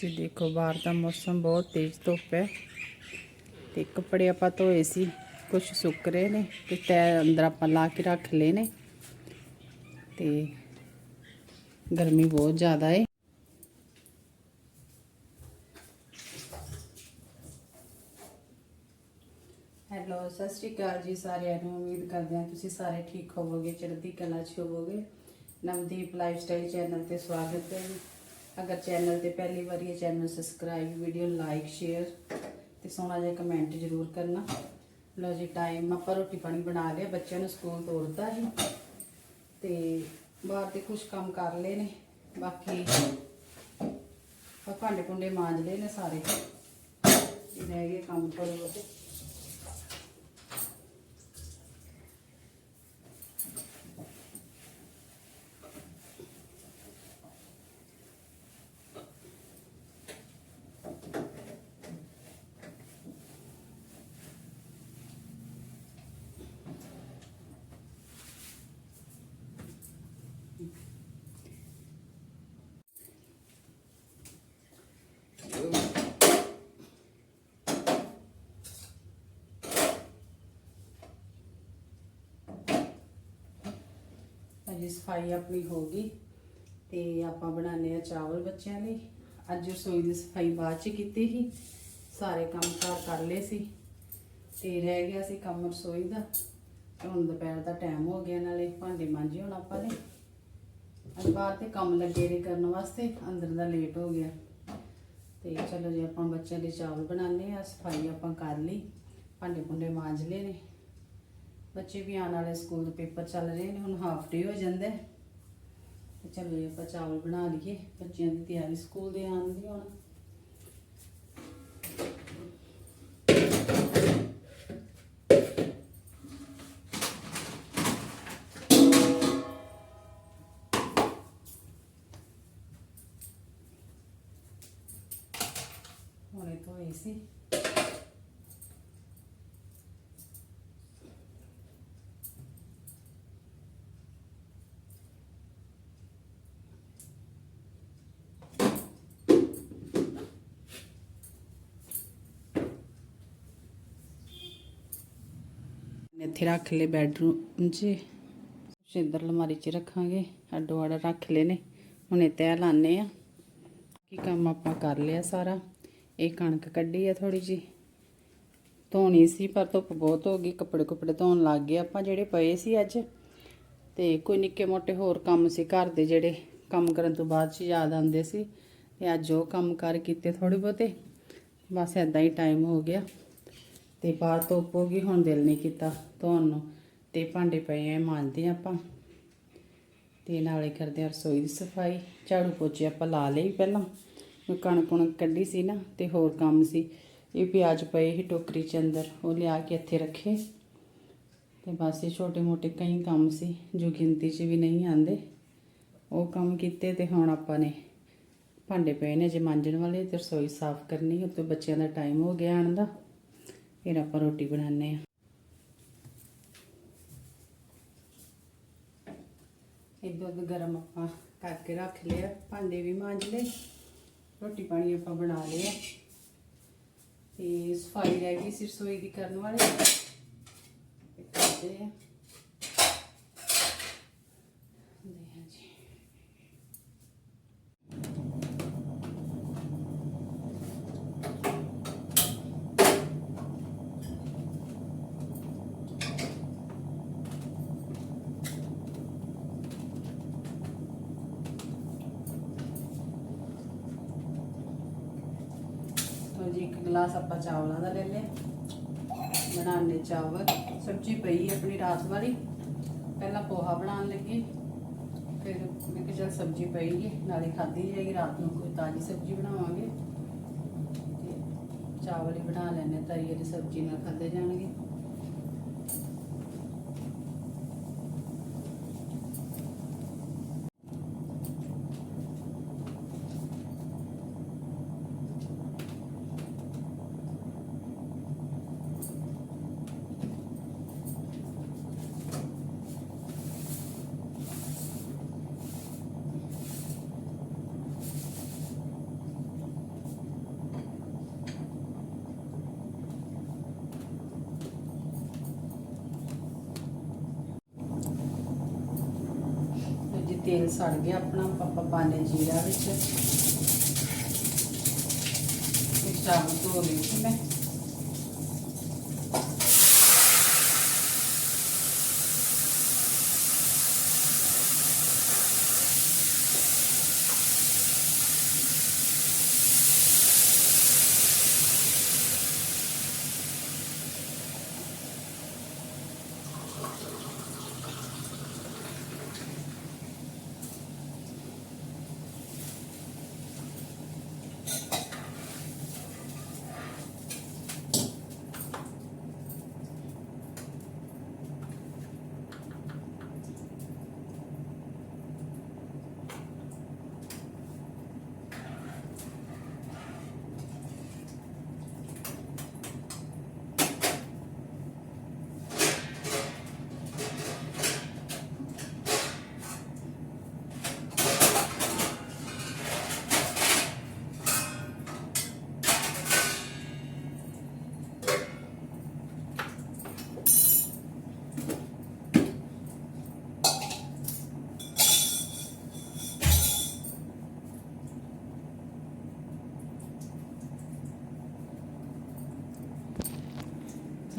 ਜੀ ਦੇਖੋ ਬਾਹਰ ਦਾ ਮੌਸਮ ਬਹੁਤ ਤੇਜ਼ ਧੁੱਪ ਹੈ ਤੇ ਕੱਪੜੇ ਆਪਾਂ ਧੋਏ ਸੀ ਕੁਝ ਸੁੱਕ ਰਹੇ ਨੇ ਤੇ ਤੈ ਅੰਦਰ ਆਪਾਂ ਲਾ ਕੇ ਰੱਖ ਲਏ ਨੇ ਤੇ ਗਰਮੀ ਬਹੁਤ ਜ਼ਿਆਦਾ ਹੈ ਹੈਲੋ, ਸਤਿ ਸ਼੍ਰੀ ਅਕਾਲ ਜੀ ਸਾਰਿਆਂ ਨੂੰ, ਉਮੀਦ ਕਰਦੇ ਹਾਂ ਤੁਸੀਂ ਸਾਰੇ ਠੀਕ ਹੋਵੋਗੇ, ਚੜ੍ਹਦੀ ਕਲਾ 'ਚ ਹੋਵੋਗੇ। ਨਵਦੀਪ ਲਾਈਫਸਟਾਈਲ ਚੈਨਲ ਤੇ ਸਵਾਗਤ ਹੈ ਜੀ। ਅਗਰ ਚੈਨਲ ਤੇ ਪਹਿਲੀ ਵਾਰੀ ਇਹ channel subscribe video like share ਤੇ ਸੋਹਣਾ ਜਿਹਾ ਕਮੈਂਟ ਜ਼ਰੂਰ ਕਰਨਾ। ਲਓ ਜੀ ਟਾਈਮ ਆਪਾਂ ਰੋਟੀ ਪਾਣੀ ਬਣਾ ਲਿਆ, ਬੱਚਿਆਂ ਨੂੰ ਸਕੂਲ ਤੋਰਤਾ ਸੀ ਤੇ ਬਾਹਰ ਦੇ ਕੁਝ ਕੰਮ ਕਰ ਲਏ ਨੇ, ਬਾਕੀ ਭਾਂਡੇ ਭੁੰਡੇ ਮਾਂਜ ਲਏ ਨੇ ਸਾਰੇ। ਇਹ ਰਹਿ ਗਏ ਕੰਮ ਥੋੜੇ ਬਹੁਤੇ। ਅਜੀ ਸਫ਼ਾਈ ਆਪਣੀ ਹੋ ਗਈ ਤੇ ਆਪਾਂ ਬਣਾਉਂਦੇ ਆ ਚਾਵਲ ਬੱਚਿਆਂ ਲਈ। ਅੱਜ ਰਸੋਈ ਦੀ ਸਫ਼ਾਈ ਬਾਅਦ ਚ ਕੀਤੀ ਸੀ। ਸਾਰੇ ਕੰਮ ਕਾਰ ਕਰ ਲਏ ਸੀ ਤੇ ਰਹਿ ਗਿਆ ਸੀ ਕੰਮ ਰਸੋਈ ਦਾ। ਤੇ ਹੁਣ ਦੁਪਹਿਰ ਦਾ ਟਾਈਮ ਹੋ ਗਿਆ ਨਾਲੇ ਭਾਂਡੇ ਮਾਂਜੇ ਹੁਣ ਆਪਾਂ ਨੇ। ਅੱਜ ਬਾਅਦ ਤੇ ਕੰਮ ਲੱਗੇ ਨੇ ਕਰਨ ਵਾਸਤੇ, ਅੰਦਰ ਦਾ ਲੇਟ ਹੋ ਗਿਆ। ਤੇ ਚਲੋ ਜੀ ਆਪਾਂ ਬੱਚਿਆਂ ਲਈ ਚਾਵਲ ਬਣਾਉਂਦੇ ਆ ਸਫ਼ਾਈ ਆਪਾਂ ਕਰ ਲਈ। ਭਾਂਡੇ ਭੁੰਡੇ ਮਾਂਜ ਲਏ ਨੇ। ਬੱਚੇ ਵੀ ਆਉਣ ਵਾਲੇ ਸਕੂਲ ਦੇ ਪੇਪਰ ਚੱਲ ਰਹੇ ਨੇ, ਹੁਣ ਹਾਫ ਡੇ ਹੋ ਜਾਂਦਾ। ਤੇ ਚਲੋ ਜੀ ਆਪਾਂ ਚਾਵਲ ਬਣਾ ਲਈਏ, ਬੱਚਿਆਂ ਦੀ ਤਿਆਰੀ ਸਕੂਲ ਦੇ ਆਉਣ ਦੀ ਹੁਣ। ਹੁਣੇ ਧੋਏ ਸੀ। ਇੱਥੇ ਰੱਖ ਲਏ ਬੈਡਰੂਮ 'ਚ ਸ਼ਿੰਦਰ ਅਲਮਾਰੀ 'ਚ ਰੱਖਾਂਗੇ। ਅੱਡੋ ਅੱਡ ਰੱਖ ਲਏ ਨੇ। ਹੁਣੇ ਤੈਅ ਲਾਣੇ ਆ। ਕੀ ਕੰਮ ਆਪਾਂ ਕਰ ਲਿਆ ਸਾਰਾ। ਇਹ ਕਣਕ ਕੱਢੀ ਆ ਥੋੜੀ ਜੀ ਧੋਣੀ ਸੀ, ਪਰ ਧੁੱਪ ਬਹੁਤ ਹੋ ਗਈ। ਕੱਪੜੇ ਕੁਪੜੇ ਧੋਣ ਲੱਗ ਗਏ ਆਪਾਂ ਜਿਹੜੇ ਪਏ ਸੀ ਅੱਜ। ਤੇ ਕੋਈ ਨਿੱਕੇ ਮੋਟੇ ਹੋਰ ਕੰਮ ਸੀ ਘਰ ਦੇ ਜਿਹੜੇ ਕੰਮ ਕਰਨ ਤੋਂ ਬਾਅਦ ਚ ਯਾਦ ਆਉਂਦੇ ਸੀ। ਤੇ ਅੱਜ ਉਹ ਕੰਮ ਕਰ ਕੀਤੇ ਥੋੜੇ ਬਹੁਤੇ। ਬਸ ਐਦਾਂ ਹੀ ਟਾਈਮ ਹੋ ਗਿਆ। ਤੇ ਬਾਹਰ ਧੁੱਪ ਹੁਣ ਦਿਲ ਨਹੀਂ ਕੀਤਾ ਧੋਣ ਨੂੰ। ਤੇ ਭਾਂਡੇ ਪਏ ਆ ਮਾਂਜਦੇ ਆ ਆਪਾਂ। ਤੇ ਨਾਲੇ ਕਰਦੇ ਆ ਰਸੋਈ ਦੀ ਸਫ਼ਾਈ। ਝਾੜੂ ਪੋਚੇ ਆਪਾਂ ਲਾ ਲਈ ਪਹਿਲਾਂ। ਕਣਕ ਕੁਣਕ ਕੱਢੀ ਸੀ ਨਾ, ਤੇ ਹੋਰ ਕੰਮ ਸੀ। ਇਹ ਪਿਆਜ਼ ਪਏ ਸੀ ਟੋਕਰੀ ਚ ਅੰਦਰ, ਉਹ ਲਿਆ ਕੇ ਇੱਥੇ ਰੱਖੇ। ਤੇ ਬਸ ਇਹ ਛੋਟੇ ਮੋਟੇ ਕਈ ਕੰਮ ਸੀ, ਜੋ ਗਿਣਤੀ 'ਚ ਵੀ ਨਹੀਂ ਆਂਦੇ ਉਹ ਕੰਮ ਕੀਤੇ ਤੇ ਹੁਣ ਆਪਾਂ ਨੇ ਭਾਂਡੇ ਪਏ ਨੇ ਜੇ ਮਾਂਜਣ ਵਾਲੇ, ਤੇ ਰਸੋਈ ਸਾਫ਼ ਕਰਨੀ ਉੱਤੇ ਬੱਚਿਆਂ ਦਾ ਟਾਈਮ ਹੋ ਗਿਆ ਆਣ ਦਾ। ਫਿਰ ਆਪਾਂ ਰੋਟੀ ਬਣਾਉਂਦੇ ਆ ਇਹ ਦੁੱਧ ਗਰਮ ਆਪਾਂ ਕਰਕੇ ਰੱਖ ਲਿਆ, ਭਾਂਡੇ ਵੀ ਮਾਂਜ ਲਏ, ਰੋਟੀ ਪਾਣੀ ਆਪਾਂ ਬਣਾ ਲਿਆ ਤੇ ਸਫ਼ਾਈ ਰਹਿ ਗਈ ਸੀ ਰਸੋਈ ਦੀ ਕਰਨ ਵਾਲੇ। ਕਰਦੇ ਆ ਦੇ ਹਾਂ ਜੀ ਲਓ ਜੀ ਇੱਕ ਗਲਾਸ ਆਪਾਂ ਚਾਵਲਾਂ ਦਾ ਲੈ ਲਿਆ। ਬਣਾਉਣੇ ਚਾਵਲ। ਸਬਜ਼ੀ ਪਈ ਆਪਣੀ ਰਾਤ ਵਾਲੀ। ਪਹਿਲਾਂ ਪੋਹਾ ਬਣਾਉਣ ਲੱਗੀ। ਫਿਰ ਮੈਂ ਕਿਹਾ ਚੱਲ ਸਬਜ਼ੀ ਪਈ ਨਾਲੇ ਖਾਧੀ ਜਾਏਗੀ, ਰਾਤ ਨੂੰ ਕੋਈ ਤਾਜ਼ੀ ਸਬਜ਼ੀ ਬਣਾਵਾਂਗੇ। ਤੇ ਚਾਵਲ ਹੀ ਬਣਾ ਲੈਣੇ ਤਰੀ ਵਾਲੀ ਸਬਜ਼ੀ ਨਾਲ ਖਾਦੇ ਜਾਣਗੇ। ਤੇਲ ਸੜ ਗਿਆ ਆਪਣਾ ਆਪਾਂ ਪਾਣੇ ਜੀਰਾ ਵਿੱਚ। ਚਾਵਲ ਧੋ ਲਈ ਮੈਂ।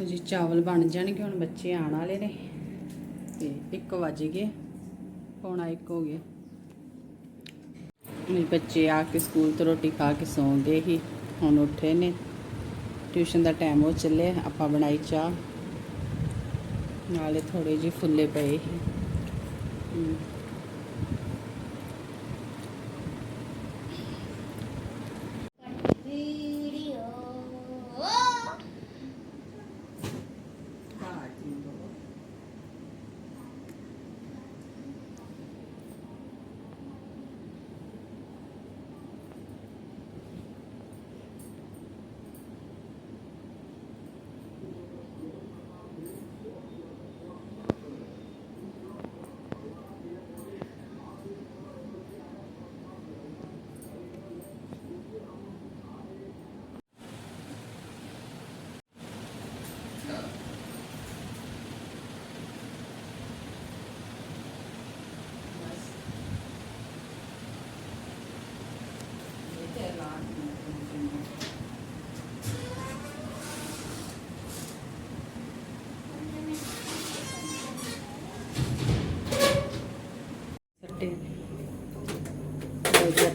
ਮੈਂ ਜੀ, ਚਾਵਲ ਬਣ ਜਾਣਗੇ, ਹੁਣ ਬੱਚੇ ਆਉਣ ਵਾਲੇ ਨੇ। ਤੇ 1 ਵਜ ਗਏ, ਪੌਣਾ 1 ਹੋ ਗਿਆ। ਮੇਰੇ ਬੱਚੇ ਆ ਕੇ ਸਕੂਲ ਤੋਂ ਰੋਟੀ ਖਾ ਕੇ ਸੌਂ ਗਏ ਹੀ, ਹੁਣ ਉੱਠੇ ਨੇ। ਟਿਊਸ਼ਨ ਦਾ ਟਾਈਮ ਹੋ ਚੱਲੇ ਆਪਾਂ ਬਣਾਈ ਚਾਹ। ਨਾਲੇ ਥੋੜੇ ਜਿਹੇ ਫੁੱਲੇ ਪਏ ਸੀ।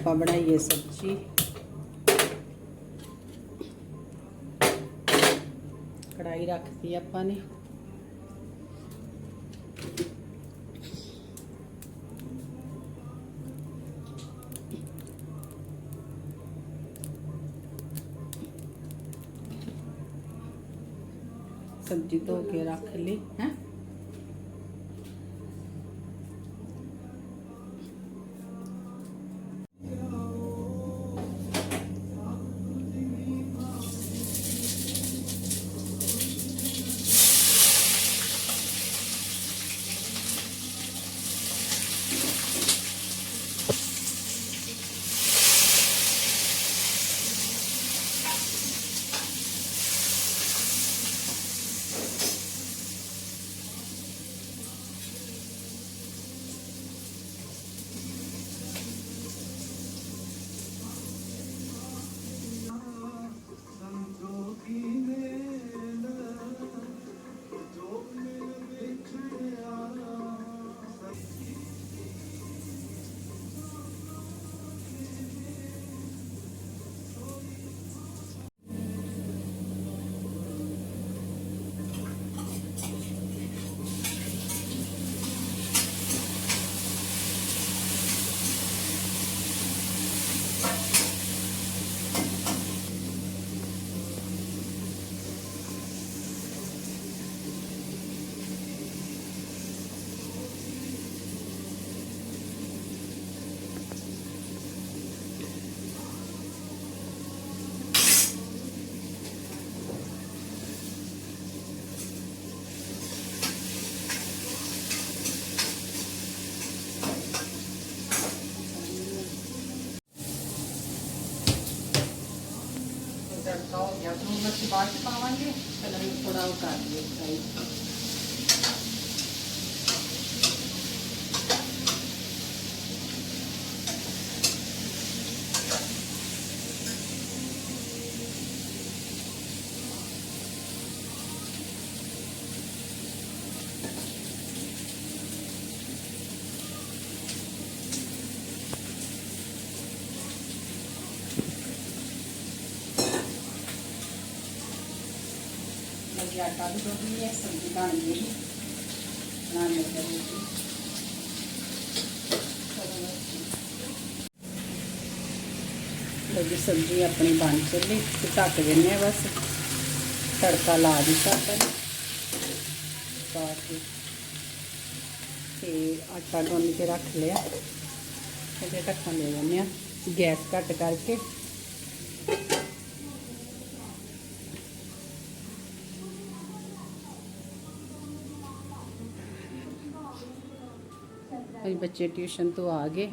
ਲਓ ਜੀ ਆਪਾਂ ਬਣਾਈਏ ਸਬਜ਼ੀ ਕੜਾਈ ਰੱਖਤੀ ਆਪਾਂ ਨੇ ਸਬਜ਼ੀ ਧੋ ਕੇ ਰੱਖ ਲਈ ਹੈ ਤੜਕਾ ਹੋ ਗਿਆ ਤੋਂ ਬੱਚੇ ਬਾਅਦ ਚ ਪਾਵਾਂਗੇ ਪਹਿਲਾਂ ਵੀ ਥੋੜਾ ਉਹ ਕਰ ਲਈਏ ਜੀ ਆਟਾ ਵੀ ਗੁੰਨ ਲਿਆ ਸਬਜ਼ੀ ਬਣ ਗਈ ਬਣਾਉਣੇ ਤੇ ਰੋਟੀ ਲਓ ਜੀ, ਸਬਜ਼ੀ ਆਪਣੀ ਬਣ ਚੱਲੀ, ਤੇ ਢੱਕ ਦਿੰਨੇ ਆ ਬਸ। ਤੜਕਾ ਲਾ ਦਿੱਤਾ ਆਪਾਂ ਪਾ ਕੇ ਤੇ ਆਟਾ ਗੁੰਨ ਕੇ ਰੱਖ ਲਿਆ। ਇਹਦੇ ਢੱਕਣ ਦੇ ਦਿੰਦੇ ਆ ਗੈਸ ਘੱਟ ਕਰਕੇ। ਅਈ ਬੱਚੇ ਟਿਊਸ਼ਨ ਤੋਂ ਆ ਗਏ।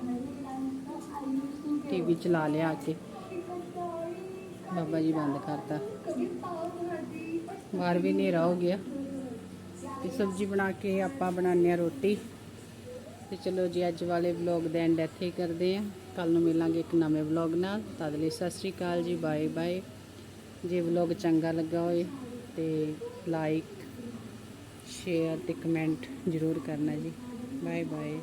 ਟੀਵੀ ਚਲਾ ਲਿਆ ਆ ਕੇ। ਬਾਬਾ ਜੀ ਬੰਦ ਕਰਤਾ। ਬਾਹਰ ਵੀ ਹਨੇਰਾ ਹੋ ਗਿਆ। ਤੇ ਸਬਜ਼ੀ ਬਣਾ ਕੇ ਆਪਾਂ ਬਣਾਉਂਦੇ ਆ ਰੋਟੀ। ਤੇ ਚਲੋ ਜੀ, ਅੱਜ ਵਾਲੇ ਵਲੌਗ ਦਾ ਐਂਡ ਇੱਥੇ ਹੀ ਕਰਦੇ ਆ ਕੱਲ ਨੂੰ ਮਿਲਾਂਗੇ ਇੱਕ ਨਵੇਂ ਵਲੌਗ ਨਾਲ। ਤਦ ਲਈ ਸਤਿ ਸ਼੍ਰੀ ਅਕਾਲ ਜੀ, ਬਾਏ ਬਾਏ। ਜੇ ਵਲੌਗ ਚੰਗਾ ਲੱਗਾ ਹੋਵੇ ਤੇ ਲਾਈਕ ਸ਼ੇਅਰ ਤੇ ਕਮੈਂਟ ਜ਼ਰੂਰ ਕਰਨਾ ਜੀ। Bye bye.